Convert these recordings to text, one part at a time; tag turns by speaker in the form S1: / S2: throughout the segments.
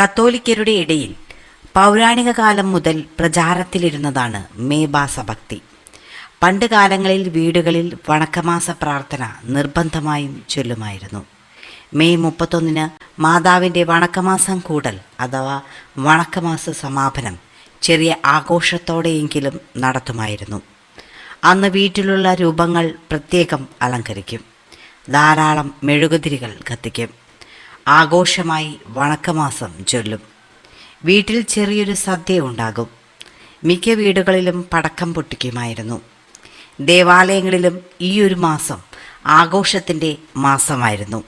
S1: കത്തോലിക്കരുടെ ഇടയിൽ പൗരാണിക കാലം മുതൽ പ്രചാരത്തിലിരുന്നതാണ് മേബാസ ഭക്തി പണ്ട് കാലങ്ങളിൽ വീടുകളിൽ വണക്കമാസ പ്രാർത്ഥന നിർബന്ധമായും ചൊല്ലുമായിരുന്നു. മെയ് മുപ്പത്തൊന്നിന് മാതാവിന്റെ വണക്കമാസം കൂടൽ അഥവാ വണക്കമാസ സമാപനം ചെറിയ ആഘോഷത്തോടെയെങ്കിലും നടത്തുമായിരുന്നു. അന്ന് വീട്ടിലുള്ള രൂപങ്ങൾ പ്രത്യേകം അലങ്കരിക്കും. ധാരാളം മെഴുകുതിരികൾ കത്തിക്കും. ആഘോഷമായി വണക്കമാസം ചൊല്ലും. വീട്ടിൽ ചെറിയൊരു സദ്യ ഉണ്ടാകും. മിക്ക വീടുകളിലും പടക്കം പൊട്ടിക്കുമായിരുന്നു. ദേവാലയങ്ങളിലും ഈ ഒരു മാസം ആഘോഷത്തിന്റെ മാസമായിരുന്നു.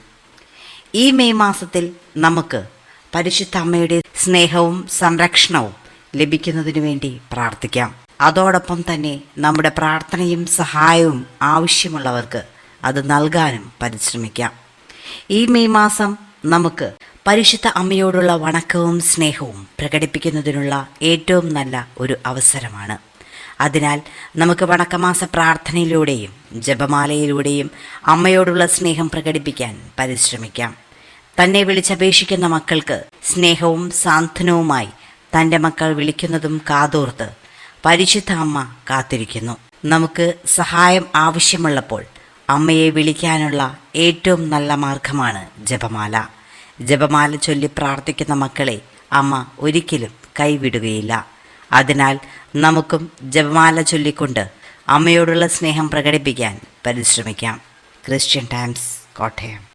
S1: ഈ മെയ് മാസത്തിൽ നമുക്ക് പരിശുദ്ധ അമ്മയുടെ സ്നേഹവും സംരക്ഷണവും ലഭിക്കുന്നതിനു വേണ്ടി പ്രാർത്ഥിക്കാം. അതോടൊപ്പം തന്നെ നമ്മുടെ പ്രാർത്ഥനയും സഹായവും ആവശ്യമുള്ളവർക്ക് അത് നൽകാനും പരിശ്രമിക്കാം. ഈ മെയ് മാസം നമുക്ക് പരിശുദ്ധ അമ്മയോടുള്ള വണക്കവും സ്നേഹവും പ്രകടിപ്പിക്കുന്നതിനുള്ള ഏറ്റവും നല്ല ഒരു അവസരമാണ്. അതിനാൽ നമുക്ക് വണക്കമാസ പ്രാർത്ഥനയിലൂടെയും ജപമാലയിലൂടെയും അമ്മയോടുള്ള സ്നേഹം പ്രകടിപ്പിക്കാൻ പരിശ്രമിക്കാം. തന്നെ വിളിച്ചപേക്ഷിക്കുന്ന മക്കൾക്ക് സ്നേഹവും സാന്ത്വനവുമായി തന്റെ മക്കൾ വിളിക്കുന്നതും കാതോർത്ത് പരിശുദ്ധ അമ്മ കാത്തിരിക്കുന്നു. നമുക്ക് സഹായം ആവശ്യമുള്ളപ്പോൾ അമ്മയെ വിളിക്കാനുള്ള ഏറ്റവും നല്ല മാർഗമാണ് ജപമാല. ജപമാല ചൊല്ലി പ്രാർത്ഥിക്കുന്ന മക്കളെ അമ്മ ഒരിക്കലും കൈവിടുകയില്ല. അതിനാൽ നമുക്കും ജപമാല ചൊല്ലിക്കൊണ്ട് അമ്മയോടുള്ള സ്നേഹം പ്രകടിപ്പിക്കാൻ പരിശ്രമിക്കാം. Christian Times Kottayam.